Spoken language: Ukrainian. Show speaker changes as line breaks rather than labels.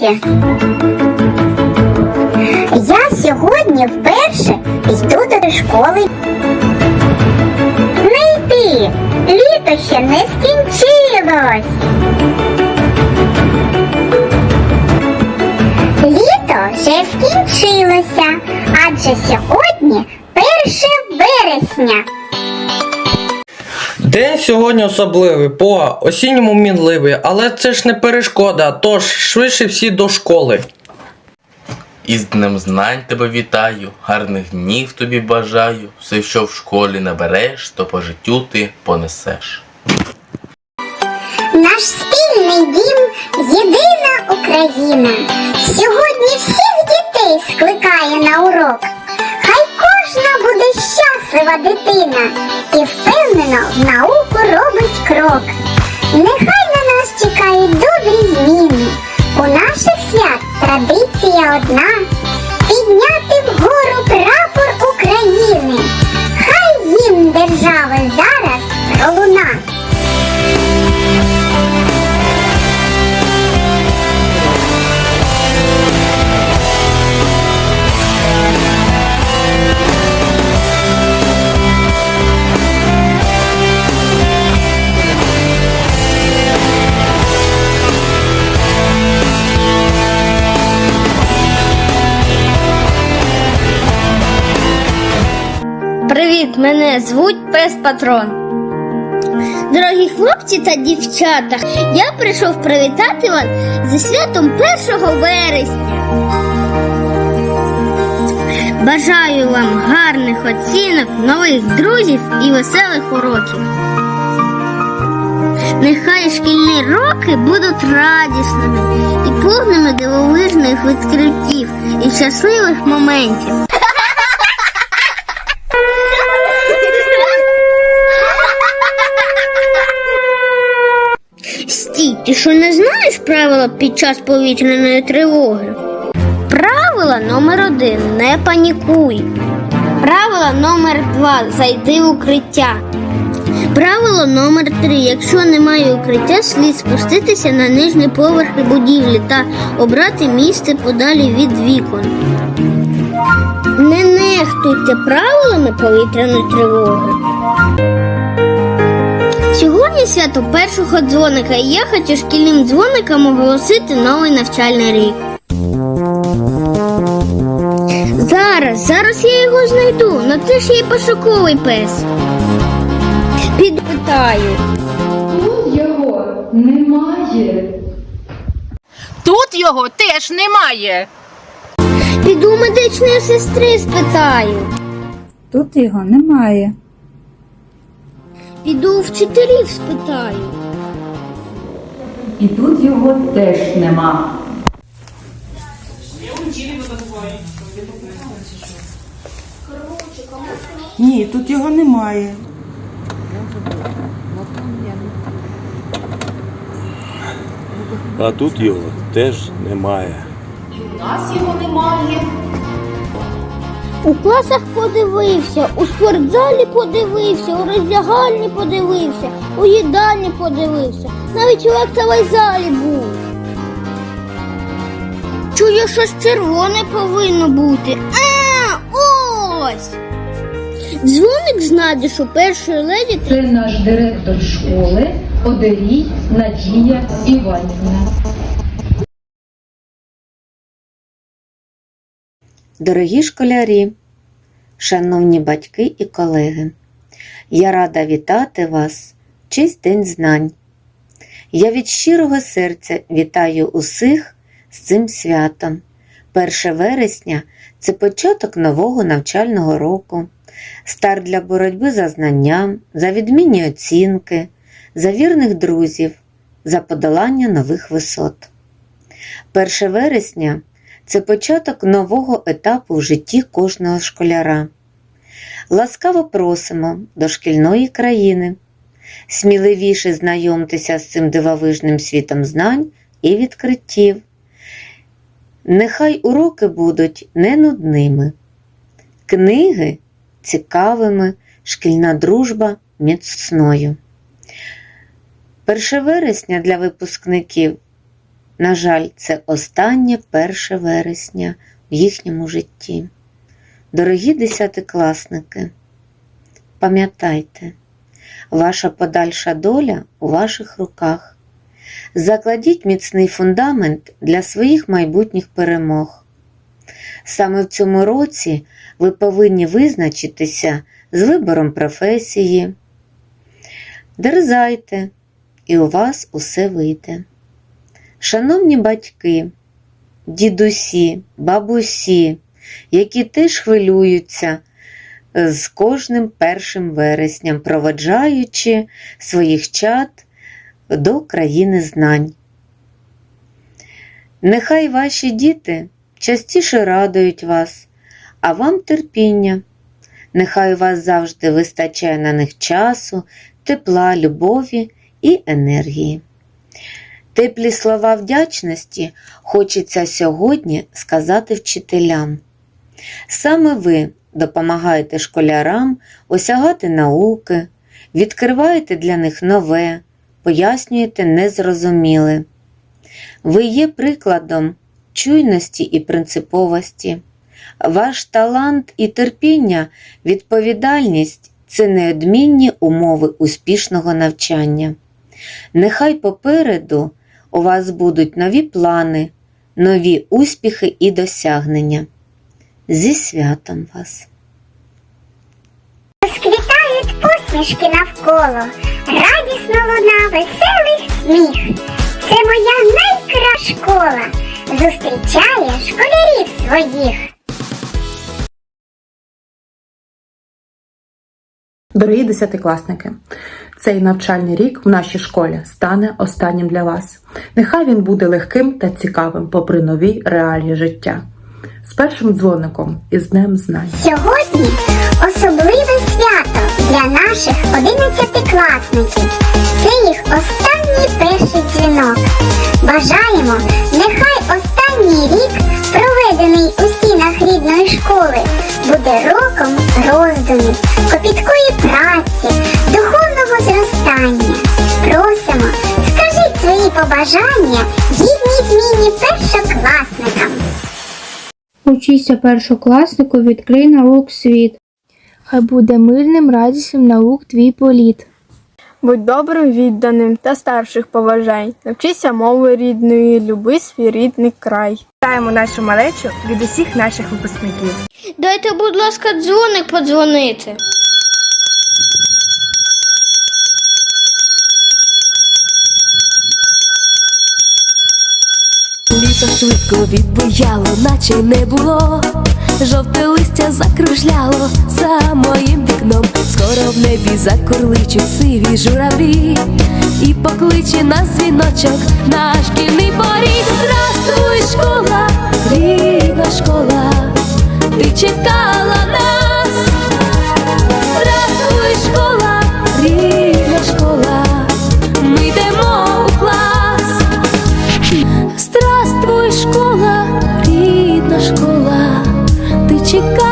уроці. Я сьогодні вперше йду до школи. Не йти! Літо ще не скінчилось. Літо вже скінчилося, адже сьогодні 1 вересня.
День сьогодні особливий, по осінньому мінливий, але це ж не перешкода, тож швидше всі до школи.
Із Днем знань тебе вітаю, гарних днів тобі бажаю. Все, що в школі набереш, то по життю ти понесеш.
Наш спільний дім єдина Україна. Сьогодні всіх дітей скликає на урок. Хай кожна буде щаслива дитина і впевнено в науку робить крок. Нехай на нас чекають добрі зміни. У наших свят традиція одна
мене звуть Пес Патрон. Дорогі хлопці та дівчата, я прийшов привітати вас зі святом 1 вересня. Бажаю вам гарних оцінок, нових друзів і веселих уроків. Нехай шкільні роки будуть радісними і повними дивовижних відкриттів і щасливих моментів. Ти що не знаєш правила під час повітряної тривоги? Правило номер один не панікуй. Правило номер два зайди в укриття. Правило номер три якщо немає укриття, слід спуститися на нижні поверхи будівлі та обрати місце подалі від вікон. Не нехтуйте правилами повітряної тривоги. Сьогодні свято першого дзвоника, і я хочу шкільним дзвоникам оголосити новий навчальний рік. Зараз, зараз я його знайду, на це ж є пошуковий пес. Підпитаю.
Тут його немає.
Тут його теж немає.
Піду медичної сестри спитаю.
Тут його немає.
Піду у вчителів спитаю.
І тут його теж нема.
Ні, тут його немає.
А тут його теж немає.
У класах подивився, у спортзалі подивився, у роздягальні подивився, у їдальні подивився, навіть у актовій залі був. Чую, щось червоне повинно бути. А, ось. Дзвоник знайде, що першої леді
Це наш директор школи Одерій Надія Іванівна.
Дорогі школярі, шановні батьки і колеги, я рада вітати вас в честь День знань. Я від щирого серця вітаю усіх з цим святом. 1 вересня це початок нового навчального року, старт для боротьби за знання, за відмінні оцінки, за вірних друзів, за подолання нових висот. 1 вересня це початок нового етапу в житті кожного школяра. Ласкаво просимо до шкільної країни. Сміливіше знайомтеся з цим дивовижним світом знань і відкриттів. Нехай уроки будуть не нудними, книги цікавими, шкільна дружба міцною. 1 вересня для випускників На жаль, це останнє 1 вересня в їхньому житті. Дорогі десятикласники, пам'ятайте, ваша подальша доля у ваших руках. Закладіть міцний фундамент для своїх майбутніх перемог. Саме в цьому році ви повинні визначитися з вибором професії. Дерзайте, і у вас усе вийде. Шановні батьки, дідусі, бабусі, які теж хвилюються з кожним першим вересням, проводжаючи своїх чад до країни знань. Нехай ваші діти частіше радують вас, а вам терпіння. Нехай у вас завжди вистачає на них часу, тепла, любові і енергії. Теплі слова вдячності хочеться сьогодні сказати вчителям. Саме ви допомагаєте школярам осягати науки, відкриваєте для них нове, пояснюєте незрозуміле. Ви є прикладом чуйності і принциповості. Ваш талант і терпіння, відповідальність це неодмінні умови успішного навчання. Нехай попереду у вас будуть нові плани, нові успіхи і досягнення. Зі святом вас!
Розквітають посмішки навколо, радісно луна, веселий сміх. Це моя найкраща школа, зустрічає школярів своїх.
Дорогі десятикласники, цей навчальний рік в нашій школі стане останнім для вас. Нехай він буде легким та цікавим, попри нові реалії життя. З першим дзвоником і з Днем Знань.
Сьогодні особливе свято для наших одинадцятикласників. Це їх останній перший дзвінок. Бажаємо, нехай останній рік, проведений у стінах рідної школи, буде роком роздумів, свої побажання гідній зміні першокласникам.
Учися першокласнику, відкрий наук світ. Хай буде мирним, радісним наук твій політ.
Будь добрим, відданим та старших поважай. Навчися мови рідної, люби свій рідний край. Вітаємо нашу малечу від усіх наших випускників.
Дайте, будь ласка, дзвоник подзвонити.
Літо швидко відбуяло, наче не було. Жовте листя закружляло за моїм вікном. Скоро в небі закурличуть сиві журавлі, і покличе нас дзвіночок на шкільний поріг. Ти